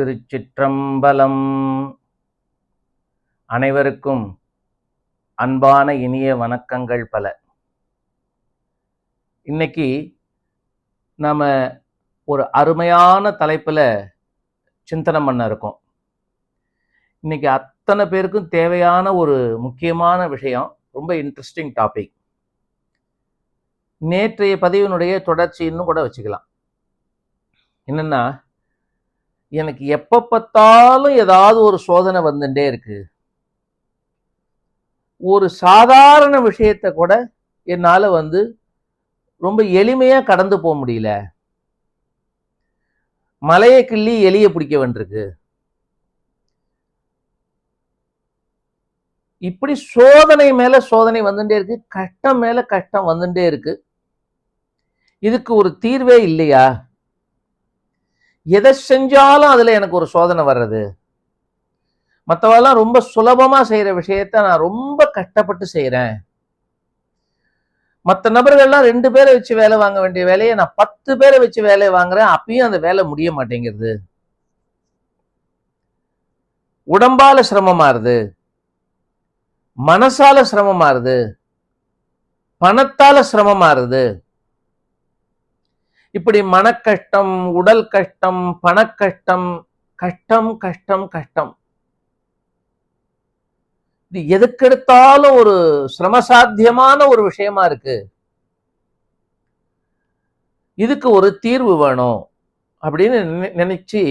திருச்சிற்றம்பலம். அனைவருக்கும் அன்பான இனிய வணக்கங்கள் பல. இன்னைக்கு நாம் ஒரு அருமையான தலைப்பில் சிந்தனம் பண்ண இருக்கோம். இன்னைக்கு அத்தனை பேருக்கும் தேவையான ஒரு முக்கியமான விஷயம் ரொம்ப இன்ட்ரெஸ்டிங் டாபிக் நேற்றைய பதிவினுடைய தொடர்ச்சின்னு கூட வச்சுக்கலாம். என்னென்னா எனக்கு எப்ப பார்த்தாலும் ஏதாவது ஒரு சோதனை வந்துட்டே இருக்கு. ஒரு சாதாரண விஷயத்தை கூட என்னால வந்து ரொம்ப எளிமையா கடந்து போக முடியல. மலையை கிள்ளி எலிய பிடிக்க வேண்டியிருக்கு இப்படி சோதனை மேல சோதனை வந்துட்டே இருக்கு. கஷ்டம் மேல கஷ்டம் வந்துட்டே இருக்கு. இதுக்கு ஒரு தீர்வே இல்லையா? எதை செஞ்சாலும் அதில் எனக்கு ஒரு சோதனை வர்றது. மற்றவெல்லாம் ரொம்ப சுலபமாக செய்கிற விஷயத்த நான் ரொம்ப கஷ்டப்பட்டு செய்கிறேன் மற்ற நபர்கள்லாம் ரெண்டு பேரை வச்சு வேலை வாங்க வேண்டிய வேலையை நான் பத்து பேரை வச்சு வேலையை வாங்குறேன். அப்பயும் அந்த வேலை முடிய மாட்டேங்கிறது. உடம்பால சிரமமாறுது. மனசால சிரமமாறுது. பணத்தால சிரமமாறுது. இப்படி இப்படி மனக்கஷ்டம் உடல் கஷ்டம் பணக்கஷ்டம் கஷ்டம் கஷ்டம் கஷ்டம் இது எதுக்கெடுத்தாலும் ஒரு சிரமசாத்தியமான ஒரு விஷயமா இருக்கு. இதுக்கு ஒரு தீர்வு வேணும் அப்படின்னு நினைச்சு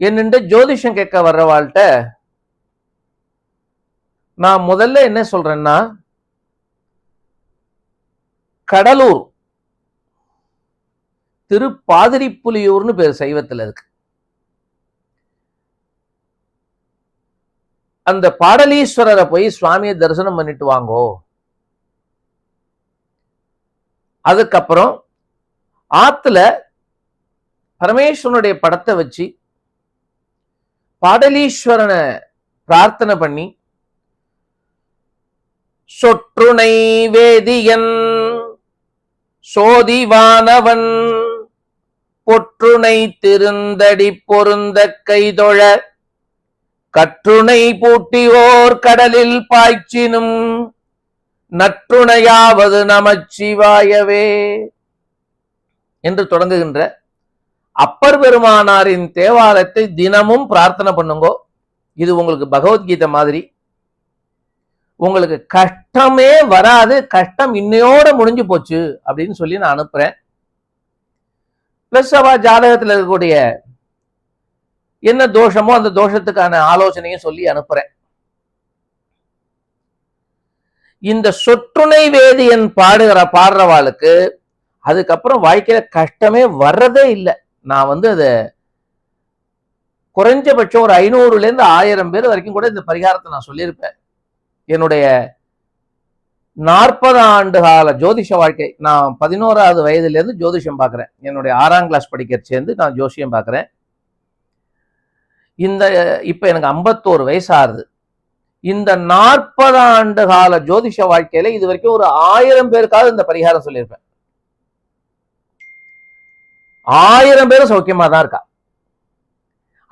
என்னென்று ஜோதிஷம் கேட்க வர்றவாள்கிட்ட நான் முதல்ல என்ன சொல்றேன்னா கடலூர் திருப்பாதிரிப்புலியூர்னு பேர் சைவத்தில் இருக்கு. அந்த பாடலீஸ்வரரை போய் சுவாமியை தரிசனம் பண்ணிட்டு வாங்கோ. அதுக்கப்புறம் ஆத்துல பரமேஸ்வரனுடைய படத்தை வச்சு பாடலீஸ்வரனை பிரார்த்தனை பண்ணி சொற்றுனை வேதியன் சோதிவானவன் பொற்றுணை திருந்தடி பொருந்த கைதொழ கற்றுணை பூட்டியோர் கடலில் பாய்ச்சினும் நற்றுணையாவது நமச்சிவாயவே. என்று தொடங்குகின்ற அப்பர் பெருமானாரின் தேவாலயத்தை தினமும் பிரார்த்தனை பண்ணுங்கோ. இது உங்களுக்கு பகவத்கீதை மாதிரி. உங்களுக்கு கஷ்டமே வராது கஷ்டம் இன்னையோட முடிஞ்சு போச்சு அப்படின்னு சொல்லி நான் அனுப்புறேன். பிளஸ் அவ ஜாதகத்துல இருக்கக்கூடிய என்ன தோஷமோ அந்த தோஷத்துக்கான ஆலோசனையும் சொல்லி அனுப்புறேன். இந்த சொற்றுணை வேதியன் பாடுகிற பாடுறவாளுக்கு அதுக்கப்புறம் வாழ்க்கையில கஷ்டமே வர்றதே இல்லை. நான் வந்து அதை குறைஞ்சபட்சம் ஒரு ஐநூறுல இருந்து ஆயிரம் பேர் வரைக்கும் கூட இந்த பரிகாரத்தை நான் சொல்லியிருப்பேன். என்னுடைய நாற்பது ஆண்டு கால ஜோதிஷ வாழ்க்கை. நான் பதினோராவது வயதுல இருந்து ஜோதிஷம் பார்க்குறேன். என்னுடைய ஆறாம் கிளாஸ் படிக்கிற சேர்ந்து நான் ஜோசியம் பார்க்குறேன். இந்த இப்ப எனக்கு ஐம்பத்தோரு வயசு ஆகுது. இந்த நாற்பது ஆண்டு கால ஜோதிஷ வாழ்க்கையில இது வரைக்கும் ஒரு ஆயிரம் பேருக்காவது இந்த பரிகாரம் சொல்லியிருப்பேன். ஆயிரம் பேரும் சௌக்கியமா தான் இருக்கா?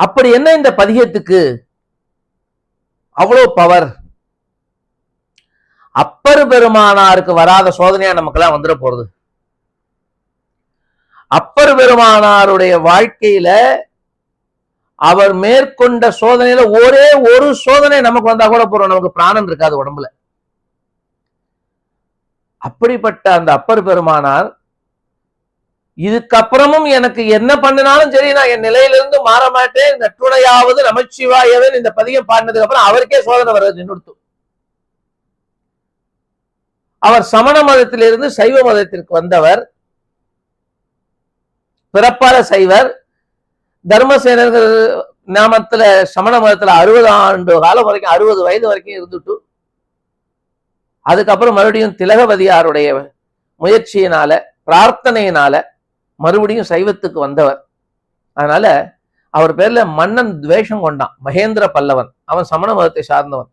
அப்படி என்ன இந்த பதிகத்துக்கு? அவ்வளோ பவர் அப்பர் பெருமானாருக்கு வராத சோதனையா நமக்கெல்லாம் வந்துட போறது. அப்பர் பெருமானாருடைய வாழ்க்கையில அவர் மேற்கொண்ட சோதனையில ஒரே ஒரு சோதனை நமக்கு வந்தா கூட போறோம். நமக்கு பிராணம் இருக்காது உடம்புல. அப்படிப்பட்ட அந்த அப்பர் பெருமானார் இதுக்கப்புறமும் எனக்கு என்ன பண்ணினாலும் சரி நான் என் நிலையிலிருந்து மாற மாட்டேன். நற்றுணையாவது நமச்சிவாயவன் இந்த பதியம் பாடினதுக்கு அப்புறம் அவருக்கே சோதனை வர்றது நின்றுத்து அவர் சமண மதத்திலிருந்து சைவ மதத்திற்கு வந்தவர். பிறப்பால சைவர். தர்மசேனர்கள் நாமத்துல சமண மதத்துல அறுபது ஆண்டு காலம் வரைக்கும் அறுபது வயது வரைக்கும் இருந்துட்டு அதுக்கப்புறம் மறுபடியும் திலகவதியாருடைய முயற்சியினால பிரார்த்தனையினால மறுபடியும் சைவத்துக்கு வந்தவர். அதனால அவர் பேர்ல மன்னன் துவேஷம் கொண்டான் மகேந்திர பல்லவன். அவன் சமண மதத்தை சார்ந்தவன்.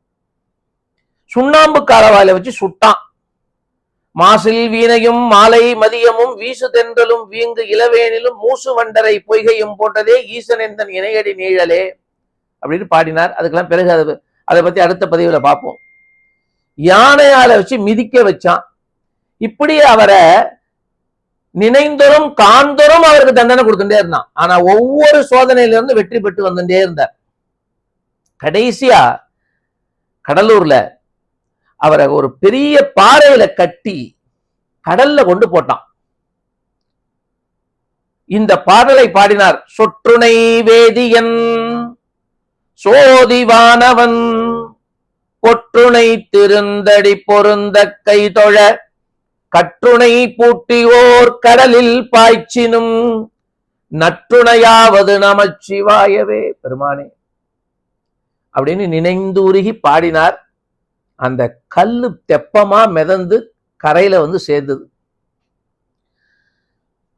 சுண்ணாம்பு காலவாயில வச்சு சுட்டான். மாசில் வீணையும் மாலை மதியமும் வீசு தென்றலும் வீங்கு இளவேனிலும் மூசு வண்டரை பொய்கையும் போன்றதே ஈசன் எந்தன் இணையடி நீழலே அப்படின்னு பாடினார். அதுக்கெல்லாம் பிறகு அது அதை பத்தி அடுத்த பதிவுல பார்ப்போம். யானையால வச்சு மிதிக்க வச்சான். இப்படி அவரை நினைந்தோறும் காண்தோறும் அவருக்கு தண்டனை கொடுத்துட்டே இருந்தான். ஆனா ஒவ்வொரு சோதனையில இருந்து வெற்றி பெற்று வந்துட்டே இருந்தார். கடைசியா கடலூர்ல அவரை ஒரு பெரிய பாறையில கட்டி கடல்ல கொண்டு போட்டான். இந்த பாடலை பாடினார் சொற்றுணை வேதியன் சோதிவானவன் கொற்றுணை திருந்தடி பொருந்த கைதொழ கற்றுணை பூட்டியோர் கடலில் பாய்ச்சினும் நற்றுணையாவது நமச்சிவாயவே. பெருமானே அப்படின்னு நினைந்துருகி பாடினார் அந்த கல்லு தெப்பமா மிதந்து கரையில வந்து சேர்ந்தது.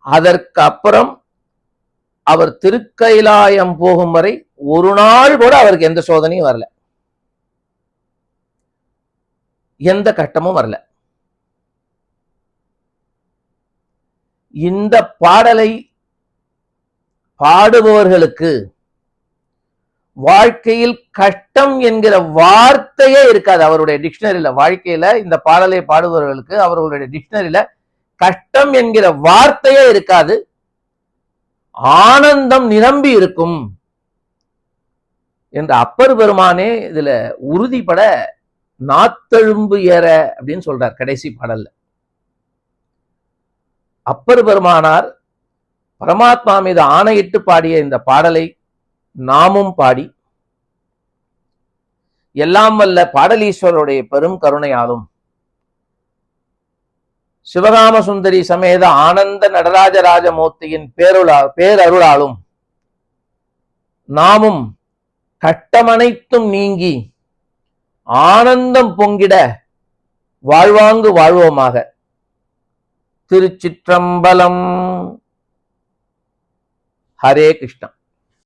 அதற்கு அப்புறம் அவர் திருக்கைலாயம் போகும் வரை ஒரு நாள் கூட அவருக்கு எந்த சோதனையும் வரல. எந்த கட்டமும் வரல. இந்த பாடலை பாடுபவர்களுக்கு வாழ்க்கையில் கஷ்டம் என்கிற வார்த்தையே இருக்காது. அவருடைய டிக்ஷனரியில வாழ்க்கையில இந்த பாடலை பாடுபவர்களுக்கு அவர்களுடைய டிக்ஷனரியில கஷ்டம் என்கிற வார்த்தையே இருக்காது. ஆனந்தம் நிரம்பி இருக்கும் என்று அப்பர் பெருமானே இதுல உறுதிப்பட நாத்தெழும்பு ஏற அப்படின்னு சொல்றார் கடைசி பாடல்ல. அப்பர் பெருமானார் பரமாத்மா மீது ஆணையிட்டு பாடிய இந்த பாடலை நாமும் பாடி எல்லாம் வல்ல பாடலீஸ்வரருடைய பெரும் கருணையாலும். சிவகாம சுந்தரி சமேத ஆனந்த நடராஜராஜமூர்த்தியின் பேருளா பேரருளாலும் நாமும் கட்டமனைத்தும் நீங்கி ஆனந்தம் பொங்கிட வாழ்வாங்கு வாழ்வோமாக. திருச்சிற்றம்பலம். ஹரே கிருஷ்ணா.